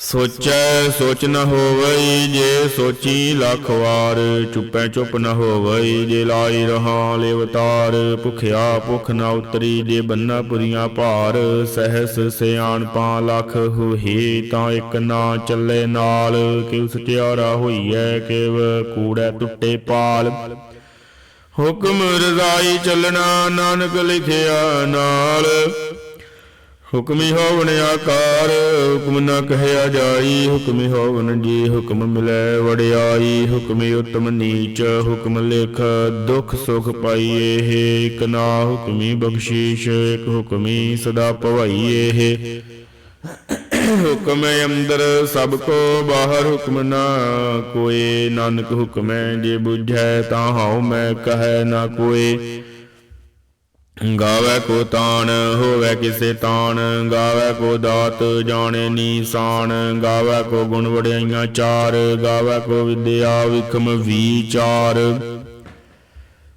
ਸੋਚੈ ਸੋਚ ਨ ਹੋਵਈ ਜੇ ਸੋਚੀ ਲੱਖ ਵਾਰ, ਚੁੱਪੈ ਚੁੱਪ ਨ ਹੋਵਈ ਜੇ ਲਾਈ ਰਹਾ ਲੇਵਤਾਰ, ਭੁਖਿਆ ਭੁਖ ਨ ਉਤਰੀ ਜੇ ਬੰਨਾ ਪੁਰੀਆਂ ਭਾਰ, ਸਹਿਸ ਸਿਆਣਪਾਂ ਲੱਖ ਹੋਹੀ ਤਾਂ ਇੱਕ ਨਾ ਚੱਲੇ ਨਾਲ, ਕਿਉ ਸਚਿਆਰਾ ਹੋਈਐ ਕਿਵ ਕੂੜੈ ਟੁੱਟੇ ਪਾਲ। ਹੁਕਮ ਰਜ਼ਾਈ ਚੱਲਣਾ, ਨਾਨਕ ਲਿਖਿਆ ਨਾਲ ਹੁਕਮੀ ਹੋਵਨ ਆਕਾਰ, ਹੁਕਮ ਨ ਕਹਿਆ ਜਾਈ, ਹੁਕਮੀ ਹੋਵਨ ਜੀ ਹੁਕਮ ਮਿਲੈ ਵਡਿਆਈ, ਹੁਕਮੀ ਉਤਮ ਨੀਚ, ਹੁਕਮ ਲਿਖ ਦੁਖ ਸੁਖ ਪਾਈਏ ਹੈ, ਇਕ ਨਾ ਹੁਕਮੀ ਬਖਸ਼ੀਸ਼, ਇਕ ਹੁਕਮੀ ਸਦਾ ਭਵਾਈਏ ਹੈ। ਹੁਕਮ ਅੰਦਰ ਸਭ ਕੋ, ਬਾਹਰ ਹੁਕਮ ਨਾ ਕੋਏ, ਨਾਨਕ ਹੁਕਮੈ ਜੇ ਬੁਝੈ ਤਾਂ ਹਉ ਮੈਂ ਕਹੈ ਨਾ ਕੋਏ। ਗਾਵੇ ਕੋ ਤਾਣ, ਹੋਵੇ ਕਿਸੇ ਤਾਣ, ਗਾਵੇ ਕੋ ਦਾਤ ਜਾਣੇ ਨੀਸਾਨ ਗਾਵੇ ਕੋ ਗੁਣ ਵਡਿਆਈਆਂ ਚਾਰ, ਗਾਵੇ ਕੋ ਵਿਦਿਆ ਵਿਖਮ ਵਿਚਾਰ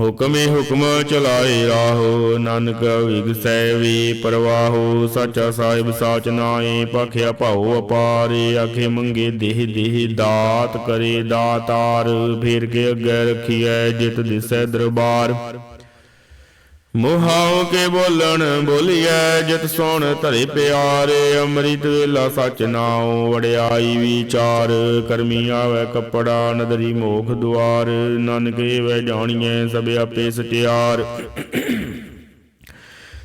ਹੁਕਮੇ ਹੁਕਮ ਚਲਾਏ ਰਾਹੋ, ਨਾਨਕ ਵਿਗਸੈ ਵੀ ਪਰਵਾਹੋ, ਸਾਚਾ ਸਾਹਿਬ ਸਾਚ ਨਾਏ ਪਖਿਆ ਭਾਉ ਅਪਾਰੇ, ਆਖੇ ਮੰਗੇ ਦੇਹ ਦੇਹ ਦਾਤ ਕਰੇ ਦਾਤਾਰ, ਫੇਰ ਕੇ ਅੱਗੇ ਰਖੀਐ ਜਿਤ ਦਿਸੈ ਦਰਬਾਰ। ਮੋਹਾਉ ਕੇ ਬੋਲਣ ਬੋਲੀਐ, ਜਿਤ ਸੋਣ ਧਰੇ ਪਿਆਰੇ, ਅੰਮ੍ਰਿਤ ਵੇਲਾ ਸਚ ਨਾਉ, ਵਡਿਆਈ ਵਿਚਾਰ, ਕਰਮੀ ਆਵੇ ਕੱਪੜਾ, ਨਦਰੀ ਮੋਖ ਦੁਆਰ, ਨਾਨਕੇ ਵੈ ਜਾਣੀਐ ਸਭ ਆਪੇ ਸਟਿਆਰ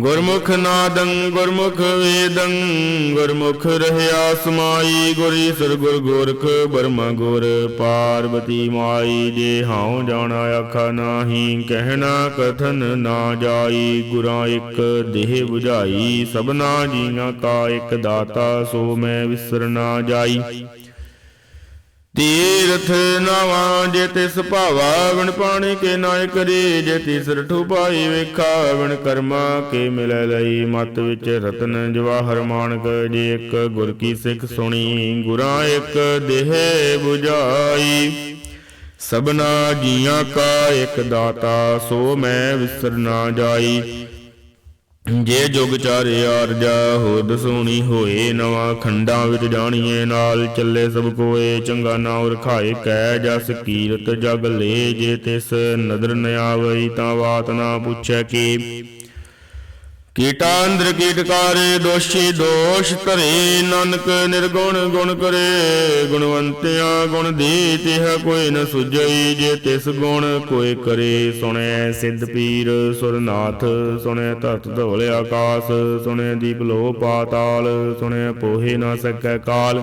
ਗੁਰਮੁਖ ਨਾਦੰ, ਗੁਰਮੁਖ ਵੇਦੰ, ਗੁਰਮੁਖ ਰਹਿਆ ਸਮਾਈ, ਗੁਰ ਈਸਰ ਗੁਰ ਗੋਰਖ ਬਰਮਾ ਗੁਰ, ਪਾਰਬਤੀ ਮਾਈ, ਜੇ ਹਾਉ ਜਾਣਾ ਆਖਾ ਨਾਹੀ, ਕਹਿਣਾ ਕਥਨ ਨਾ ਜਾਈ, ਗੁਰਾਂ ਇੱਕ ਦੇਹ 부ਝਾਈ ਸਭਨਾ ਜੀਆਂ ਕਾ ਇੱਕ ਦਾਤਾ, ਸੋ ਮੈਂ ਵਿਸਰ ਨਾ ਜਾਈ। ਤੀਰਥ ਨਵਾਂ ਜੇ ਤਿਸ ਭਾਵਾ ਵਿਣ ਪਾਣੀ ਕੇ ਨਾਇ ਕਰੀ, ਜੇ ਤਿਸ ਰਠੂ ਪਾਈ ਵੇਖਾ ਵਿਣ ਕਰਮਾ ਕੇ ਮਿਲੈ ਲਈ। ਮਤ ਵਿੱਚ ਰਤਨ ਜਵਾਹਰ ਮਾਨਕ, ਜੇ ਇੱਕ ਗੁਰ ਕੀ ਸਿੱਖ ਸੁਣੀ, ਗੁਰਾਂ ਇੱਕ ਦੇਹ 부ਝਾਈ ਸਭਨਾ ਜੀਆਂ ਕਾ ਇੱਕ ਦਾਤਾ, ਸੋ ਮੈਂ ਵਿਸਰ ਨਾ ਜਾਈ। ਜੇ ਜੁਗ ਚਾਰੇ ਆਰਜਾ ਹੋ ਦਸੂਣੀ ਹੋਏ ਨਵਾਂ ਖੰਡਾਂ ਵਿੱਚ ਜਾਣੀਏ ਨਾਲ, ਚੱਲੇ ਸਭ ਕੋਏ ਚੰਗਾ ਨਾਉ ਰਖਾਏ ਕੈ ਜਸ ਕੀਰਤ ਜਗ ਲੇ, ਜੇ ਤਿਸ ਨਦਰ ਨ ਆਵਈ ਤਾਂ ਬਾਤ ਨਾ ਪੁੱਛੈ ਕੀ। ਕੀਟਾ ਕੀਟਕਾਰੇ ਦੋਸ਼ੀ ਦੋਸ਼ ਧਰੇ, ਨਾਨਕ ਨਿਰਗੁਣ ਗੁਣ ਕਰੇ, ਗੁਣਵੰਤਿਆ ਗੁਣ ਦੀ ਤਿਹ ਕੋਈ ਨ ਸੁਝਈ, ਜੇ ਤਿਸ ਗੁਣ ਕੋਈ ਕਰੇ, ਸੁਣੈ ਸਿੱਧ ਪੀਰ, ਸੁਰਨਾਥ, ਸੁਣੈ ਧਰਤ ਧਵਲ ਆਕਾਸ, ਸੁਣੈ ਦੀਪ ਲੋ ਪਾਤਾਲ, ਸੁਣੈ ਪੋਹੇ ਨਾ ਸਕੈ ਕਾਲ।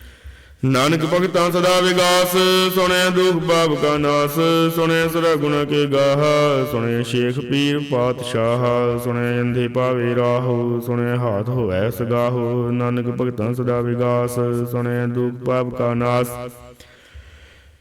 ਨਾਨਕ ਭਗਤਾਂ ਸਦਾ ਵਿਗਾਸ, ਸੁਣੈ ਦੁਖ ਪਾਪ ਕਾ ਨਾਸ, ਸੁਣੈ ਸਦਾ ਗੁਣ ਕੇ ਗਾਹ, ਸੁਣੈ ਸ਼ੇਖ ਪੀਰ ਪਾਤਸ਼ਾਹ, ਸੁਣੈ ਅੰਧੇ ਪਾਵੇ ਰਾਹੋ, ਸੁਣੈ ਹਾਥ ਹੋਵੈ ਸਗਾਹੋ, ਨਾਨਕ ਭਗਤਾਂ ਸਦਾ ਵਿਗਾਸ, ਸੁਣੈ ਦੁਖ ਪਾਪ ਕਾ ਨਾਸ।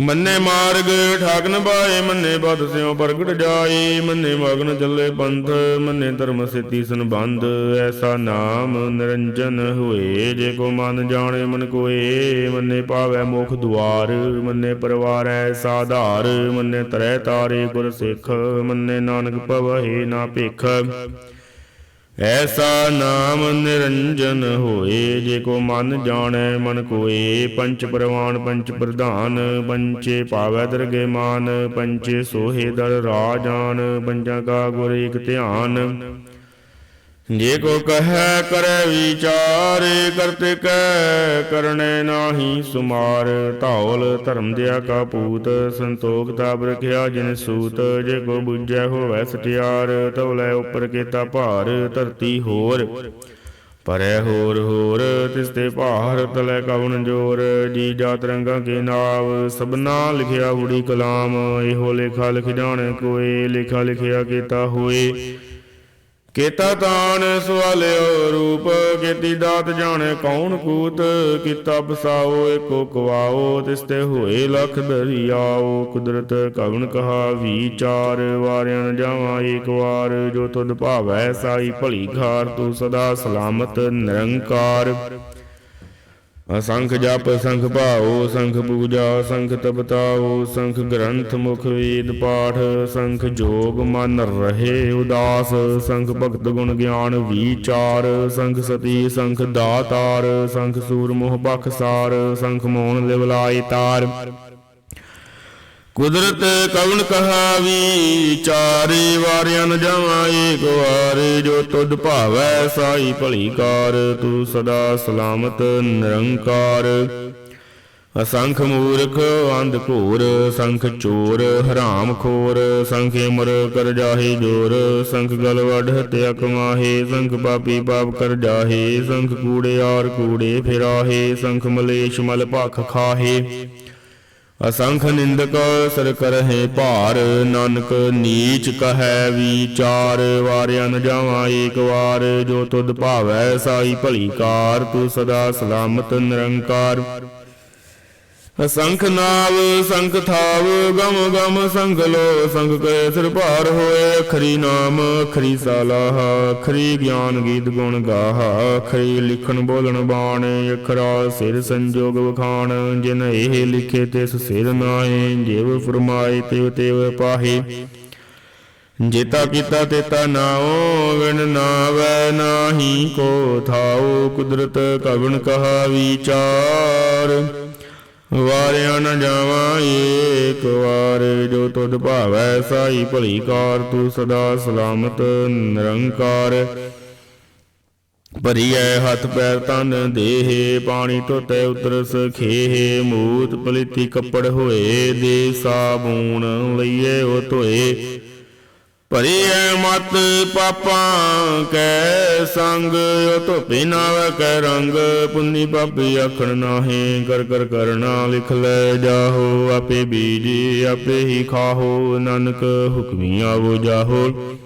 ਮੰਨੇ ਮਾਰਗ ਠਾਕ ਨ ਮੰਨੇ ਬਦ ਸਿਓ ਪ੍ਰਗਟ ਜਾਏ, ਮੰਨੇ ਮਗਨ ਚੱਲੇ ਪੰਥ, ਮੰਨੇ ਧਰਮ ਸਿੱਧੀ ਸੰਬੰਧ, ਐਸਾ ਨਾਮ ਨਿਰੰਜਨ ਹੋਏ, ਜੇ ਕੋ ਮਨ ਜਾਣੇ ਮਨ ਕੋਏ, ਮੰਨੇ ਪਾਵੈ ਮੁਖ ਦੁਆਰ, ਮੰਨੇ ਪਰਵਾਰੈ ਸਾਧਾਰ, ਮੰਨੇ ਤਰੈ ਤਾਰੇ ਗੁਰ ਸਿੱਖ, ਮੰਨੇ ਨਾਨਕ ਭਵਹਿ ਨਾ ਭੇਖ। ਐਸਾ ਨਾਮ ਨਿਰੰਜਨ ਹੋਏ, ਜੇ ਕੋ ਮਨ ਜਾਣੈ, ਮਨ ਕੋਏ। ਪੰਚ ਪ੍ਰਵਾਨ, ਪੰਚ ਪ੍ਰਧਾਨ, ਪੰਚੇ ਪਾਵੈ ਦਰਗੇ ਮਾਨ, ਪੰਚੇ ਸੋਹੇ ਦਰ ਰਾਜਾਨ, ਪੰਜਾਂ ਕਾ ਗੁਰ ਇਕ ਧਿਆਨ। ਜੇ ਕੋ ਕਹੈ ਕਰੈ ਵਿਚਾਰ ਕਰਤੇ ਕੈ ਕਰਨੇ ਨਾਹੀ ਸੁਮਾਰ। ਧੌਲ ਧਰਮ ਦਿਆ ਕਾ ਪੂਤ, ਸੰਤੋਖ ਤਾਪ ਰਖਿਆ ਜਿਨ ਸੂਤ। ਜੇ ਕੋ ਬੁੱਝੈ ਹੋਵੈ ਸਟਿਆਰ, ਤਉ ਲੈ ਉਪਰ ਕੀਤਾ ਭਾਰ, ਧਰਤੀ ਹੋਰ। ਪਰੈ ਹੋਰ ਹੋਰ, ਤਿਸ ਤੇ ਭਾਰ ਤਲੇ ਕਵਨ ਜੋਰ। ਜੀ ਜਾ ਤਰੰਗਾ ਕੇ ਨਾਵ ਸਬਨਾ ਲਿਖਿਆ ਹੁੜੀ ਕਲਾਮ। ਇਹੋ ਲੇਖਾ ਲਿਖ ਜਾਣ ਕੋਏ, ਲੇਖਾ ਲਿਖਿਆ ਕੀਤਾ ਹੋਏ। ਕੀਤਾ ਤਾਣ ਸਵਾਲਿਓ ਰੂਪ, ਕੀਤੀ ਦਾਤ ਜਾਣੇ ਕੌਣ ਕੂਤ, ਕੀਤਾ ਬਸਾਓ ਏਕੋ ਕਵਾਓ, ਤਿਸਤੇ ਹੋਏ ਲਖ ਦਰਿਆਓ, ਕੁਦਰਤ ਕਵਣ ਕਹਾ ਵਿਚਾਰ, ਵਾਰਿਆਂ ਨ ਜਾਵਾਂ ਏਕ ਵਾਰ, ਜੋ ਤੁਧ ਭਾਵੈ ਸਾਈ ਭਲੀ ਘਾਰ, ਤੂੰ ਸਦਾ ਸਲਾਮਤ ਨਿਰੰਕਾਰ। ਅਸੰਖ ਜਪ, ਸੰਖ ਭਾਉ, ਸੰਖ ਪੂਜਾ, ਸੰਖ ਤਪਤਾਉ, ਸੰਖ ਗ੍ਰੰਥ ਮੁਖ ਵੇਦ ਪਾਠ, ਸੰਖ ਜੋਗ ਮਨ ਰਹੇ ਉਦਾਸ, ਸੰਖ ਭਗਤ ਗੁਣ ਗਿਆਨ ਵਿਚਾਰ, ਸੰਖ ਸਤੀ, ਸੰਖ ਦਾਤਾਰ, ਸੰਖ ਸੂਰ ਮੋਹ ਬਖਸਾਰ, ਸੰਖ ਮੋਹਨ ਲਿਵਲਾਈ ਤਾਰ। ਕੁਦਰਤ ਕਵਨ ਕਹਾਵੀ? ਵਿਚਾਰੇ ਵਾਰਿਆਂ ਨ ਜਾਵਾਂ, ਏਕ ਵਾਰ ਜੋ ਤੁਧ ਭਾਵੈ ਸਾਈ ਭਲੀ ਕਾਰ, ਤੂੰ ਸਦਾ ਸਲਾਮਤ ਨਿਰੰਕਾਰ। ਅਸੰਖ ਮੂਰਖ, ਅੰਧ ਘੋਰ, ਸੰਖ ਚੋਰ, ਹਰਾਮ ਖੋਰ, ਸੰਖ ਮਰ ਕਰ ਜਾਹੇ ਜੋਰ, ਸੰਖ ਗਲ ਵਡ ਹਤਿਆ ਕਮਾਹੇ ਸੰਖ ਪਾਪੀ ਪਾਪ ਕਰ ਜਾਹੇ, ਸੰਖ ਕੂੜੇ ਆਰ ਕੂੜੇ ਫਿਰਾਹੇ, ਸੰਖ ਮਲੇਸ਼ ਮਲ ਭਖ ਖਾਹੇ। ਅਸੰਖ ਨਿੰਦਕ ਸਰ ਕਰਹਿ ਭਾਰ, ਨਾਨਕ ਨੀਚ ਕਹੈ ਵਿਚਾਰ, ਵਾਰਿਆ ਨ ਜਾਵਾਂ ਏਕ ਵਾਰ, ਜੋ ਤੁਧ ਭਾਵੈ ਸਾਈ ਭਲੀ ਕਾਰ, ਤੂੰ ਸਦਾ ਸਲਾਮਤ ਨਿਰੰਕਾਰ। ਸੰਖ ਨਾਵ, ਸੰਖ ਥਾਵ, ਗਮ ਗਮ ਸੰਗ ਲੋ, ਸੰਗ ਕੈ ਸਿਰ ਭਾਰ ਹੋਏ, ਅਖਰੀ ਨਾਮ, ਅਖਰੀ ਸਾਲਾਹ ਅਖਰੀ ਗਿਆਨ ਗੀਤ ਗੁਣ ਗਾਹ, ਅਖਰੀ ਲਿਖਣ ਬੋਲਣ ਬਾਣ, ਅਖਰਾ ਸਿਰ ਸੰਜੋਗ ਵਖਾਣ, ਜਿਨ ਇਹ ਲਿਖੇ ਤਿਸ ਸਿਰ ਨਾਏ ਜਿਵ ਫਰਮਾਏ ਤਿਵ ਤਿਵ ਪਾਹੇ। ਜੇਤਾ ਕੀਤਾ ਤੇਤਾ ਨਾਉ ਵਿਣ ਨਾਵੈ ਨਾਹੀ ਕੋ ਥਾਉ, ਕੁਦਰਤ ਕਵਣ ਕਹਾ ਵਿਚਾਰ ਵਾਰਿਆ ਨ ਜਾਵਾਂ ਏਕ ਵਾਰ, ਜੋ ਤੁਧ ਭਾਵੈ ਸਾਈ ਭਲੀ ਕਾਰ, ਤੂੰ ਸਦਾ ਸਲਾਮਤ, ਨਿਰੰਕਾਰ। ਭਰੀਐ ਹੱਥ ਪੈਰ ਤਨ ਦੇਹੇ, ਪਾਣੀ ਧੋਤੇ ਉਤਰਸ ਖੇਹ, ਮੂਤ ਪਲਿਤੀ ਕੱਪੜ ਹੋਏ, ਦੇ ਸਾਬੂਨ ਲਈਏ ਉਹ ਧੋਏ। ਭਰੀਐ ਮਤ ਪਾਪਾਂ ਕੈ ਸੰਗ ਉਹ ਧੋਪੇ ਕੈ ਰੰਗ। ਪੁੰਨੀ ਪਾਪੀ ਆਖਣ ਨਾਹੀ, ਕਰ ਕਰ ਕਰਨਾ ਲਿਖ ਲੈ ਜਾਹੋ। ਆਪੇ ਬੀਜੀ, ਆਪੇ ਹੀ ਖਾਹੋ। ਨਾਨਕ ਹੁਕਮੀ ਆਵੋ ਜਾਹੋ।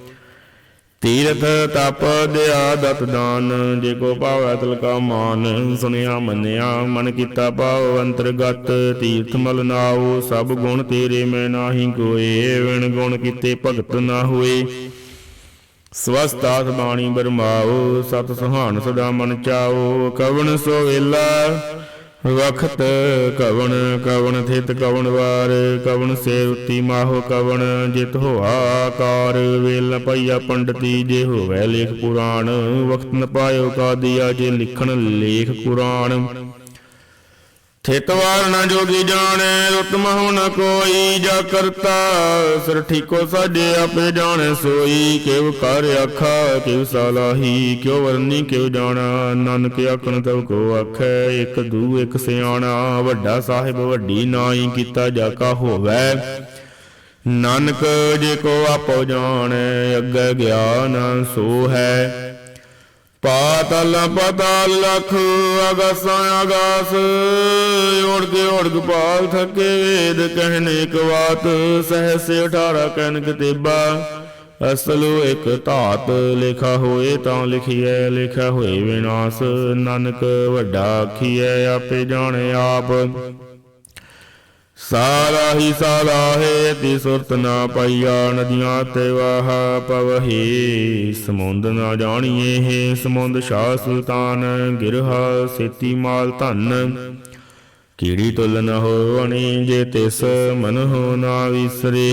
ਤੀਰਥ ਤਪ ਦਿਆ ਦਤ ਦਾਨ, ਜੇ ਕੋ ਭਾਵੈ ਤਲਕਾ ਮਾਨ ਸੁਨਿਆ ਮੰਨਿਆ, ਮਨ ਕੀਤਾ ਭਾਵ ਅੰਤਰਗਤ, ਤੀਰਥ ਮਲ ਨਾਉ, ਸਭ ਗੁਣ ਤੇਰੇ ਮੈਂ ਨਾਹੀ ਕੋਏ, ਵਿਣ ਗੁਣ ਕੀਤੇ ਭਗਤ ਨਾ ਹੋਏ। ਸਵਸਤਾਤ ਬਾਣੀ ਬਰਮਾਓ ਸਤ ਸੁਹਾਨ ਸਦਾ ਮਨ ਚਾਓ ਕਵਣ ਸੋ ਵੇਲਾ ਵਖਤ ਕਵਣ ਕਵਣ ਥਿਤ ਕਵਣ ਵਾਰ, ਕਵਣ ਸੇ ਉਤੀ ਮਾਹੋ ਕਵਣ, ਜਿਤ ਹੋਆ ਆਕਾਰ। ਵੇਲ ਪਈਆ ਪੰਡਤੀ, ਜੇ ਹੋਵੇ ਲੇਖ ਪੁਰਾਣ, ਵਖਤ ਨ ਪਾਇਓ ਕਾਦੀਆ, ਜੇ ਲਿਖਣ ਲੇਖ ਕੁਰਾਨ। ਥਿਤ ਵਾਰ ਨ ਜੋਗੀ ਜਾਣੈ ਰੁਤ ਮਹੁ ਨ ਕੋਈ ਜਾ ਕਰਤਾ। ਸਿਰ ਠੀਕੋ ਸਾਜੇ ਆਪੇ ਜਾਣੈ, ਸੋਈ ਕਿਵ ਕਰ ਆਖਾ ਕਿਵ ਸਲਾਹੀ ਕਿਉ ਵਰਨੀ ਕਿਉ ਜਾਣਾ। ਨਾਨਕ ਆਖਣ ਤਉ ਕੋ ਆਖੈ, ਇਕ ਦੂ, ਇਕ ਸਿਆਣਾ। ਵੱਡਾ ਸਾਹਿਬ ਵੱਡੀ ਨਾਈ ਕੀਤਾ ਜਾ ਕਾ ਹੋਵੈ। ਨਾਨਕ ਜੇ ਕੋ ਆਪੋ ਜਾਣੈ, ਅੱਗੇ ਗਿਆਨ ਸੋ ਹੈ ਪਾਤਲ ਪਤਾਲ ਲਖ ਅਗਸਾਂ ਅਗਾਸ ਓੜ ਕੇ ਪਾਲ ਥਕੇ ਵੇਦ ਕਹਿਨ ਇੱਕ ਬਾਤ ਸਹਸ 18 ਕਹਿਨ ਕਿਤੇਬਾ। ਅਸਲੁ ਇੱਕ ਧਾਤ ਲਿਖਾ ਹੋਏ ਤਾਂ ਲਿਖੀਐ ਲਿਖਾ ਹੋਏ ਵਿਨਾਸ਼, ਨਾਨਕ ਵੱਡਾ ਆਖੀਐ, ਆਪੇ ਜਾਣੇ ਆਪ। ਸਾਰਾ ਹੀ ਸਾਲਾ ਹੈ ਸੁਰਤ ਨਾ ਪਾਈਆ ਨਦੀਆਂ ਤੇ ਵਾਹ ਪਵਹੀ। ਸਮੁੰਦ ਨਾ ਜਾਣੀਏ ਹੈ, ਸਮੁੰਦ ਸ਼ਾਹ ਸੁਲਤਾਨ ਗਿਰਹਾ ਸੇਤੀ ਮਾਲ ਧਨ। ਕੀੜੀ ਤੁਲ ਨ ਹੋਵਣੀ ਜੇ ਤਿਸ ਮਨ ਹੋ ਨਾ ਵਿਸਰੇ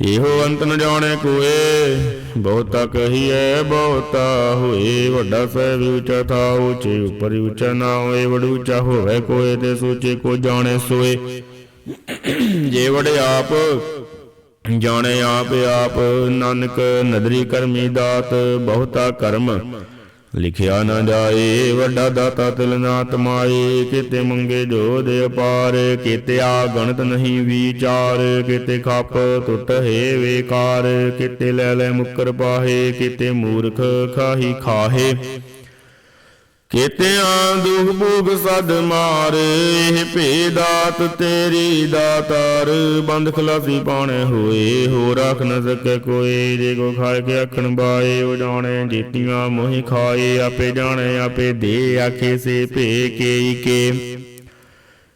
ਇਹੋ ਅੰਤ ਨ ਜਾਣੇ ਕੋਏ, ਬਹੁਤਾ ਕਹੀਐ, ਬਹੁਤਾ ਹੋਏ। ਵੱਡਾ ਸਹਿਬ ਉੱਚਾ ਥਾ ਉੱਚੇ, ਉੱਪਰ ਉਚਾ ਨਾ ਹੋਏ। ਵਡ ਉੱਚਾ ਹੋਵੇ ਕੋਏ ਤੇ ਸੋਚੇ ਕੋ ਜਾਣੇ ਸੋਏ। ਜੇ ਵਡ ਆਪ, ਜਾਣੇ ਆਪ ਆਪ। ਨਾਨਕ ਨਦਰੀ ਕਰਮੀ ਦਾਤ, ਬਹੁਤਾ ਕਰਮ। ਲਿਖਿਆ ਨਾ ਜਾਏ, ਵੱਡਾ ਦਾਤਾ ਤਿਲ ਨਾ ਤਮਾਏ ਕਿਤੇ ਮੰਗੇ ਜੋ ਦੇ ਅਪਾਰ, ਕਿਤੇ ਆ ਗਣਤ ਨਹੀਂ ਵਿਚਾਰ, ਕਿਤੇ ਖੱਪ ਟੁੱਟ ਹੈ ਵੇਕਾਰ, ਕਿਤੇ ਲੈ ਲੈ ਮੁੱਕਰ ਪਾਹੇ, ਕਿਤੇ ਮੂਰਖ ਖਾਹੀ ਖਾਹੇ। ਕਿਤਿਆਂ ਦੁਖ ਭੂਖ ਸਦ ਮਾਰ, ਇਹ ਭੇਦਾਤ ਤੇਰੀ ਦਾਤਾਰ। ਬੰਦ ਖਲਾਸੀ ਪਾਣੇ ਹੋਏ ਹੋ ਰੱਖ ਨ ਸਕੇ ਕੋਈ। ਜੇ ਕੋ ਖਾਏ ਕੇ ਆਖਣ ਬਾਏ, ਉਹ ਜਾਣੇ ਜੀਤੀਆਂ ਮੋਹਿ ਖਾਏ। ਆਪੇ ਜਾਣੇ, ਆਪੇ ਦੇ ਆਖੇ ਸੇ ਭੇ ਕੇ ਕੇ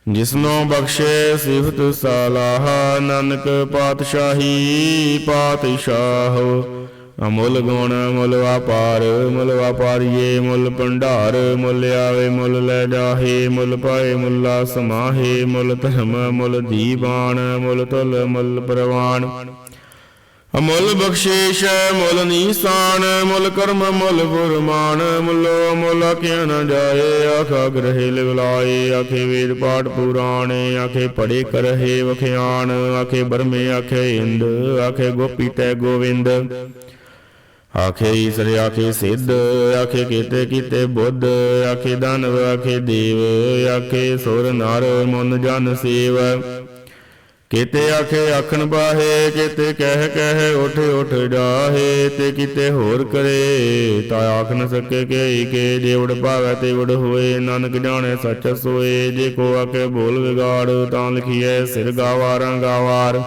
ਜਿਸਨੋ ਬਖਸ਼ੇ ਸਿਫਤ ਸਲਾਹ, ਨਾਨਕ ਪਾਤਸ਼ਾਹੀ ਪਾਤਸ਼ਾਹ। ਅਮੁੱਲ ਗੁਣ ਮੁੱਲ ਵਾਪਾਰ ਮੁੱਲ ਵਾਪਾਰੀਏ ਮੁੱਲ ਭੰਡਾਰ ਮੁੱਲ ਆਵੇ ਮੁੱਲ ਲੈ ਜਾਹੇ ਮੁੱਲ ਪਾਏ, ਮੁੱਲਾ ਸਮਾਹੇ ਮੁੱਲ ਧਰਮ ਮੁੱਲ ਦੀਵਾਨ ਮੁੱਲ ਤੁਲ ਮੁੱਲ ਪ੍ਰਵਾਨ। ਅਮੁੱਲ ਬਖਸ਼ੀਸ਼ ਮੁੱਲ ਨੀਸਾਨ ਮੁੱਲ ਕਰਮ ਮੁੱਲ ਗੁਰਮਾਨ ਮੁੱਲੋ ਮੁੱਲ ਆਖਿਆ ਨ ਜਾਏ, ਆਖਾ ਗ੍ਰਹਿ ਲਿਵਲਾਏ ਆਖੇ ਵੇਦ ਪਾਠ ਪੁਰਾਣੇ, ਆਖੇ ਪੜੇ ਕਰਹੇ ਵਖਿਆਣ ਆਖੇ ਬਰਮੇ, ਆਖੇ ਇੰਦ, ਆਖੇ ਗੋਪੀ ਤੈ ਗੋਵਿੰਦ। ਆਖੇ ਈਸਰ, ਆਖੇ ਸਿੱਧ, ਆਖੇ ਕੀਤੇ ਕੀਤੇ ਬੁੱਧ, ਆਖੇ ਦਾਨਵ, ਆਖੇ ਦੇਵ, ਆਖੇ ਸੁਰ ਨਰ, ਮਨ ਜਨ ਸੇਵ। ਕੀਤੇ ਆਖੇ ਆਖਣ ਬਾਹੇ, ਕੀਤੇ ਕਹਿ ਕਹਿ ਉਠ ਉਠ ਜਾਹੇ, ਤੇ ਕੀਤੇ ਹੋਰ ਕਰੇ, ਤਾਂ ਆਖ ਨ ਸਕੇ ਕਿ ਕੇ ਜੇ ਉੜ ਤੇ ਉੜ ਹੋਏ, ਨਾਨਕ ਜਾਣੇ ਸੱਚ ਸੋਏ, ਜੇ ਕੋ ਆਕੇ ਬੋਲ ਵਿਗਾੜ, ਤਾਂ ਲਿਖੀਏ ਸਿਰ ਗਾਵਾਰਾਂ ਗਾਵਾਰ।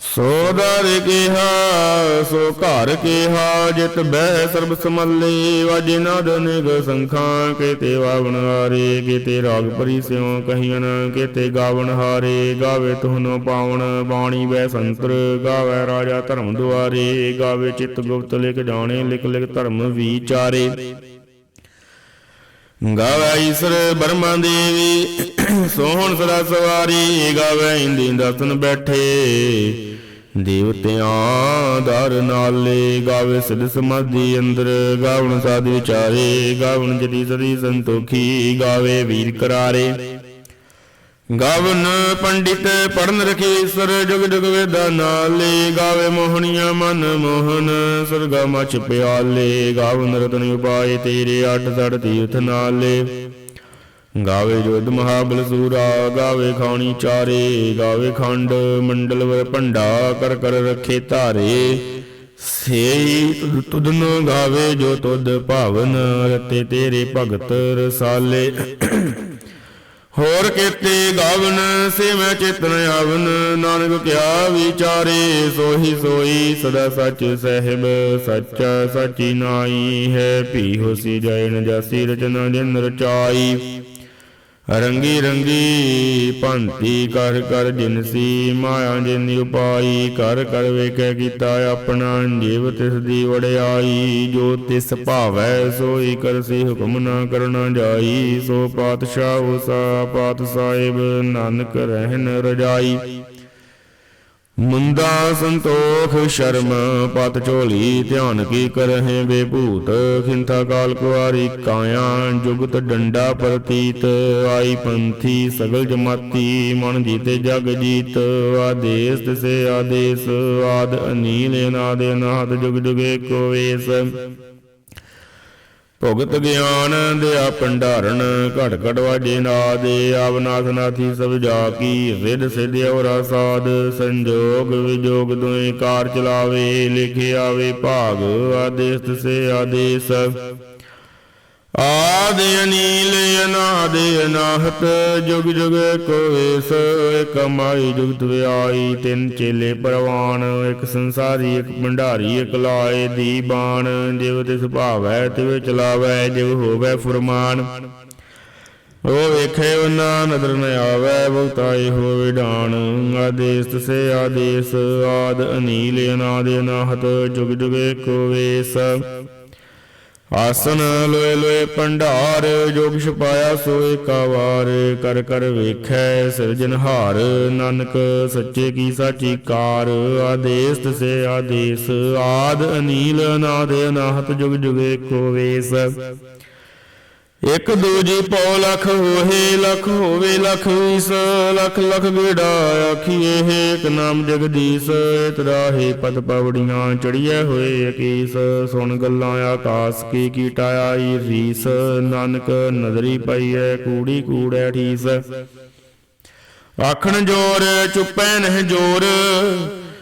ਸੋ ਦਰ ਕਿਹਾ, ਸੋ ਘਰ ਕਿਹਾ, ਜਿਤ ਬਹਿ ਸਰਬ ਸਮੱਲੇ ਵਾਜੇ ਨਾਦ ਨਿਗ ਸੰਖਾਂ, ਕੀਤੇ ਵਾਵਣ ਹਾਰੇ, ਕੀਤੇ ਰਾਗ ਪਰੀ ਸਿਉ ਕਹੀਨ ਕੀਤੇ ਗਾਵਣ ਹਾਰੇ, ਗਾਵੇ ਤੁਹਨੋ ਪਾਵਣ, ਬਾਣੀ ਬੈ ਸੰਤਰ, ਗਾਵੇ ਰਾਜਾ ਧਰਮ ਦੁਆਰੇ, ਗਾਵੇ ਚਿਤ ਗੁਪਤ ਲਿਖ ਜਾਣੇ, ਲਿਖ ਲਿਖ ਧਰਮ ਵਿਚਾਰੇ। ਗਾਵੇ ਈਸ਼ਰ ਬਰਮਾ ਦੇਵੀ ਸੋਹਣ ਸਦਾ ਸਵਾਰੀ ਗਾਵੇ ਦਸਨ ਬੈਠੇ। ਦੇਵਤਿਆਂ ਦਰ ਨਾਲੇ ਗਾਵੇ ਸਿਧ ਸਮਾਧੀ ਅੰਦਰ। ਗਾਵਣ ਸਾਧ ਵਿਚਾਰੇ, ਗਾਵਣ ਜਦੀ ਸਦੀ ਸੰਤੋਖੀ ਗਾਵੇ ਵੀਰ ਕਰਾਰੇ। ਗਾਵਨ ਪੰਡਿਤ ਪੜਨ ਰਖੇ ਈਸ਼ਰ ਜੁਗ ਜੁਗ ਵੇਦਾ ਨਾਲੇ। ਗਾਵੇ ਮੋਹਣੀਆਂ ਮਨ ਮੋਹਨ ਸਰਗਾ ਮਚ ਪਿਆਲੇ। ਗਾਵਨ ਰਤਨ ਉਪਾਏ ਤੇਰੇ ਅੱਠ ਸੜ ਤੀਰਥ ਨਾਲੇ। ਗਾਵੇ ਜੋਦ ਮਹਾਬਲ ਸੂਰਾ, ਗਾਵੇ ਖਾਣੀ ਚਾਰੇ, ਗਾਵੇ ਖੰਡ, ਮੰਡਲ ਵਰ ਭੰਡਾ, ਕਰ ਕਰ ਰਖੇ ਧਾਰੇ। ਸੇਈ ਤੁਧ ਗਾਵੇ ਜੋ ਤੁਧ ਭਾਵਨ, ਰਤੇ ਤੇਰੇ ਭਗਤ ਰਸਾਲੇ। ਹੋਰ ਕੀਤੇ ਗਾਵਨ ਸੇ ਮੈਂ ਚੇਤਨ ਆਵਨ, ਨਾਨਕ ਕਿਆ ਵਿਚਾਰੇ, ਸੋਹੀ ਸੋਈ ਸਦਾ ਸੱਚ ਸਹਿਬ, ਸੱਚਾ ਸਾਚੀ ਨਾਈ ਹੈ। ਭੀ ਹੋਸੀ ਜੈ ਨ ਜਾਸੀ ਰਚਨਾ ਜਨ ਰਚਾਈ। ਰੰਗੀ ਰੰਗੀ ਭੰਤੀ ਕਰ ਕਰ ਜਿਨਸੀ ਮਾਇਆ ਜਿਨ ਉਪਾਈ ਕਰ ਕਰ ਵੇਖੈ ਕੀਤਾ ਆਪਣਾ ਜੀਵ ਤਿਸ ਦੀ ਵੜਿਆਈ ਜੋ ਤਿਸ ਭਾਵੈ ਸੋਈ ਕਰਸੀ ਹੁਕਮ ਨਾ ਕਰਨਾ ਜਾਈ, ਸੋ ਪਾਤਸ਼ਾਹ ਉਸਾ ਪਾਤ ਸਾਹਿਬ ਨਾਨਕ ਰਹਿਨ ਰਜਾਈ। ਮੁੰਦਾ ਸੰਤੋਖ, ਸ਼ਰਮ ਪਤ ਝੋਲੀ, ਧਿਆਨ ਕੀ ਕਰਹਿ ਬੇਭੂਤ? ਖਿੰਥਾ ਕਾਲ ਕੁਆਰੀ ਕਾਇਆ, ਜੁਗਤ ਡੰਡਾ ਪ੍ਰਤੀਤ। ਆਈ ਪੰਥੀ ਸਗਲ ਜਮਾਤੀ, ਮਨ ਜੀਤੇ ਜਗ ਜੀਤ। ਆਦੇਸ ਤਿਸੇ ਆਦੇਸ, ਆਦ ਅਨੀਲ, ਅਨਾਦ ਅਨਾਹਤ ਜੁਗ ਜੁਗੇ ਕੋ ਵੇਸ। ਭੁਗਤ ਗਿਆਨ ਦਿਆ ਭੰਡਾਰਨ, ਘਟ ਘਟ ਵਾਜੇ ਨਾਦੇ ਆਵਨਾਥ ਨਾਥੀ ਸਭ ਜਾ ਕੀ ਰਿਦ ਸਿਧ ਔਰਾ ਸਾਧ, ਸੰਜੋਗ ਵਿਜੋਗ ਦੋਇ ਕਾਰ ਚਲਾਵੇ, ਲਿਖੇ ਆਵੇ ਭਾਗ, ਆਦੇਸ ਤਿਸੇ ਆਦੇਸ। ਆਦਿ ਅਨੀਲ ਅਨਾਦਿ ਅਨਾਹਤ, ਜੁਗ ਜੁਗ ਕੋ ਇਕ ਮਾਈ ਜੁਗਤ ਵਿਆਈ ਤਿੰਨ ਚੇਲੇ ਪਰਵਾਨ, ਇਕ ਸੰਸਾਰੀ, ਇੱਕ ਭੰਡਾਰੀ, ਇਕ ਲਾਏ ਦੀ ਬਾਣ, ਜਿਵ ਤਿਸ ਭਾਵੈ ਤਿਵ ਚਲਾਵੈ, ਜਿਵ ਹੋਵੈ ਫੁਰਮਾਨ। ਓ ਵੇਖੇ ਉਹਨਾਂ, ਨਦਰ ਨ ਆਵੈ ਬਹੁਤਾਏ ਹੋਵੇ ਢਾਣ ਆਦੇਸ ਤਸੇ ਆਦੇਸ, ਆਦ ਅਨੀਲ ਅਨਾਦ ਅਨਾਹਤ, ਜੁਗ ਜੁਗ ਕੋ ਆਸਨ ਲੋਏ ਲੋਏ ਭੰਡਾਰ ਜੋਗ ਛਪਾਇਆ ਸੋਏ ਕਾ ਵਾਰ ਕਰ ਕਰ ਵੇਖੈ ਸਿਰਜਨਹਾਰ ਨਾਨਕ ਸੱਚੇ ਕੀ ਸਾਚੀ ਕਾਰ। ਆਦੇਸ ਤਸੇ ਆਦੇਸ, ਆਦ ਅਨੀਲ, ਅਨਾਦ ਅਨਾਹਤ ਜੁਗ ਜੁਗੇ ਕੋ ਵੇਸ। ਇਕ ਦੂਜੀ ਪਉ ਲਖ ਹੋਏ, ਲਖ ਹੋਵੇ ਲਖ ਵੀਸ ਲਖ ਲਖ ਗੇੜਾ ਆਖੀਏ, ਹੈ ਨਾਮ ਜਗਦੀਸ਼ ਇਤਰਾਹੇ ਪਦ ਪਵੜੀਆਂ ਚੜੀਐ ਹੋਏ ਅਕੀਸ। ਸੁਣ ਗੱਲਾਂ ਆਕਾਸ, ਕੀ ਕੀਟਾਇਆ ਈ ਰੀਸ। ਨਾਨਕ ਨਦਰੀ ਪਈਐ, ਕੂੜੀ ਕੂੜੈ ਠੀਸ। ਆਖਣ ਜੋਰ, ਚੁੱਪੈ ਨਹਿ ਜੋਰ।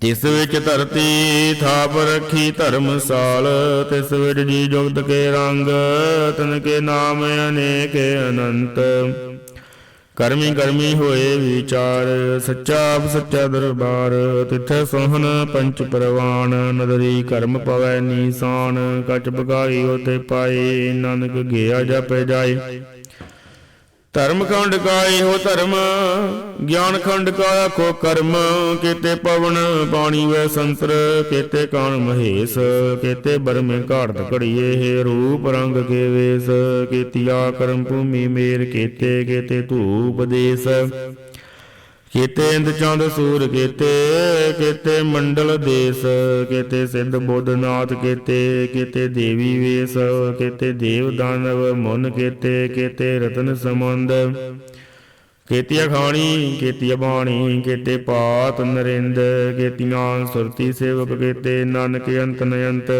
ਤਿਸ ਵਿੱਚ ਧਰਤੀ ਥਾਪ ਰੱਖੀ ਧਰਮਸਾਲ ਤਿਸ ਵਿੱਚ ਜੀ ਜੁਗਤ ਕੇ ਰੰਗ, ਤਨ ਕੇ ਨਾਮ ਅਨੇਕ ਅਨੰਤ। ਕਰਮੀ ਕਰਮੀ ਹੋਏ ਵਿਚਾਰ, ਸੱਚਾ ਆਪ ਸੱਚਾ ਦਰਬਾਰ, ਤਿੱਥੇ ਸੋਹਣ ਪੰਚ ਪਰਵਾਨ, ਨਦਰੀ ਕਰਮ ਪਵੈ ਨੀਸਾਨ, ਕਚ ਬਗਾਈ ਉਤੇ ਪਾਏ, ਨਾਨਕ ਗਿਆ ਜਪੈ ਜਾਏ। ਧਰਮ ਖੰਡ ਕਾ ਇਹੋ ਧਰਮ, ਗਿਆਨ ਖੰਡ ਕਾ ਆਖੋ ਕਰਮ, ਕੀਤੇ ਪਵਨ ਪਾਣੀ ਵੈ ਸੰਤਰ, ਕੀਤੇ ਕਾਣ ਮਹੇਸ਼, ਕੀਤੇ ਬਰਮੇ ਘਾੜਤ ਘੜੀਏ, ਹੈ ਰੂਪ ਰੰਗ ਕੇ ਵੇਸ, ਕੀਤਿਆ ਕਰਮ ਭੂਮੀ ਮੇਰ ਕੀਤੇ ਕੀਤੇ ਧੂਪ ਦੇਸ। ਕੀਤੇ ਇੰਦ ਚੰਦ ਸੂਰ ਕੀਤੇ ਕੀਤੇ ਮੰਡਲ ਦੇਸ, ਕੀਤੇ ਸਿੱਧ ਬੁੱਧਨਾਥ ਕੀਤੇ ਕੀਤੇ ਦੇਵੀ ਵੇਸ, ਕੀਤੇ ਦੇਵ ਦਾਨਵ ਮੁਨ ਕੀਤੇ ਕੀਤੇ ਰਤਨ ਸਮੁੰਦ ਕੀਤੀਆ ਖਾਣੀ, ਕੀਤੀਆ ਬਾਣੀ, ਕੀਤੇ ਪਾਤ ਨਰਿੰਦ, ਕੀਤੀਆਂ ਸੁਰਤੀ ਸੇਵਕ ਕੀਤੇ, ਨਾਨਕ ਅੰਤ ਨਯੰਤ।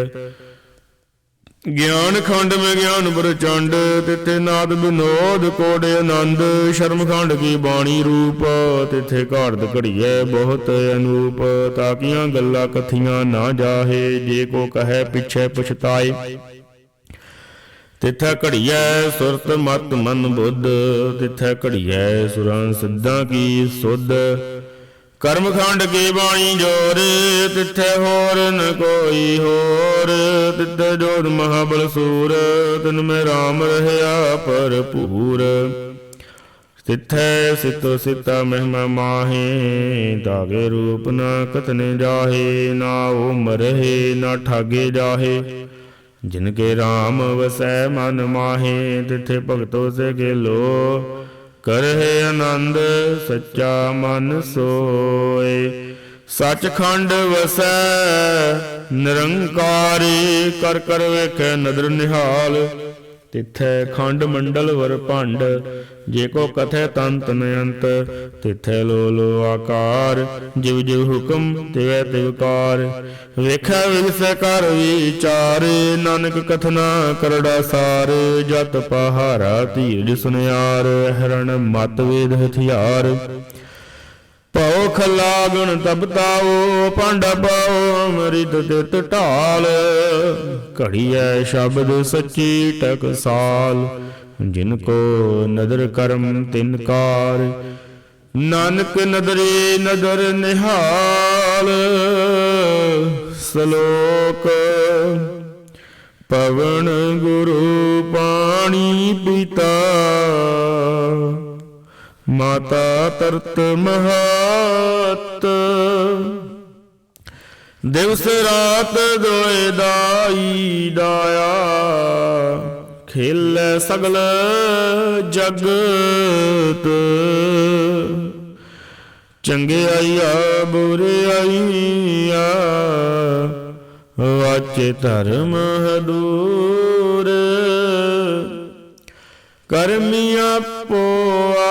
ਗਿਆਨ ਖੰਡ ਮੈਂ ਗਿਆਨ ਪ੍ਰਚੰਡ ਤਿੱਥੇ ਨਾਦ ਬਿਨੋਦ ਕੋੜ ਆਨੰਦ। ਸ਼ਰਮ ਖੰਡ ਕੀ ਬਾਣੀ ਰੂਪ, ਤਿੱਥੇ ਘਾੜਤ ਘੜੀਐ ਬਹੁਤ ਅਨੂਪ। ਤਾਕੀਆਂ ਗੱਲਾਂ ਕਥੀਆਂ ਨਾ ਜਾਹੇ, ਜੇ ਕੋ ਕਹੈ ਪਿਛੈ ਪਛਤਾਏ। ਤਿੱਥੈ ਘੜੀਐ ਸੁਰਤ ਮਤ ਮਨ ਬੁੱਧ, ਤਿਥੈ ਘੜੀਐ ਸੁਰਾਂ ਸਿੱਧਾਂ ਕੀ ਸੁਧ। ਕਰਮਖੰਡ ਕੀ ਬਾਣੀ ਜੋਰ, ਤਿੱਥੈ ਹੋਰ ਨ ਕੋਈ ਹੋਰ। ਤਿੱਥੈ ਜੋਤ ਮਹਾਬਲ ਸੂਰ, ਤਿਨ ਮੈਂ RAM ਰਹਿਆ ਭਰਪੂਰ। ਤਿੱਥੈ ਸਿਤੋ ਸਿਤਾ ਮਹਿਮਾ ਮਾਹੇ ਤਾਗੇ ਰੂਪ ਨਾ ਕਤਨੇ ਜਾਹੇ, ਨਾ ਉਹ ਮਰਹਿ ਨਾ ਠਾਗੇ ਜਾਹੇ। ਜਿਨ ਕੇ RAM ਵਸੈ ਮਨ ਮਾਹੇ, ਤਿੱਥੇ ਭਗਤੋ ਸੇ ਗੇਲੋ। ਕਰਹਿ ਆਨੰਦ ਸੱਚਾ ਮਨ ਸੋਏ। ਸਚਖੰਡ ਵਸੈ ਨਿਰੰਕਾਰੀ ਕਰ ਕਰ ਵੇਖੈ ਨਦਰ ਨਿਹਾਲ। ਤਿਥੈ ਖੰਡ ਮੰਡਲ ਵਰ ਭੰਡ, ਜੇ ਕੋ ਕਥੈ ਤੰਤ ਨਯੰਤ ਤਿੱਥੈ ਲੋ ਲੋ ਆਕਾਰ, ਜਿਵ ਜਿਵ ਹੁਕਮ ਤਿਵੈ ਤਿਵਕਾਰ ਵੇਖੈ ਵਿਗਸੈ ਕਰ ਵਿਚਾਰ, ਨਾਨਕ ਕਥਨਾ ਕਰੜਾ ਸਾਰ, ਜਤ ਪਹਾਰਾ ਧੀਰਜ ਸੁਨਿਆਰ, ਹਰਣ ਮਤ ਵੇਦ ਹਥਿਆਰ। ਭਉ ਖਲਾਗਣ ਤਪਤਾਓ ਪਾਂਡਾ ਪਾਓ ਅਮਰਿਤ ਤਿਤ ਢਾਲ। ਘੜੀਐ ਸ਼ਬਦ ਸੱਚੀ ਟਕਸਾਲ ਜਿਨ ਕੋ ਨਦਰ ਕਰਮ ਤਿਨ ਕਾਰ, ਨਾਨਕ ਨਦਰੇ ਨਦਰ ਨਿਹਾਲ। ਸ਼ਲੋਕ, ਪਵਨ ਗੁਰੂ ਪਾਣੀ ਪਿਤਾ। ਮਾਤਾ ਤਰਤ ਮਹਾਤ। ਦਿਵਸ ਰਾਤ ਦੋਇ ਦਾਈ ਦਾਇਆ। ਖੇਲ ਸਗਲ ਜਗਤ। ਚੰਗਿਆਈਆ ਬੁਰਿਆਈਆ ਵਾਚੇ ਧਰਮ ਹਦੂਰ ਕਰਮੀਆਂ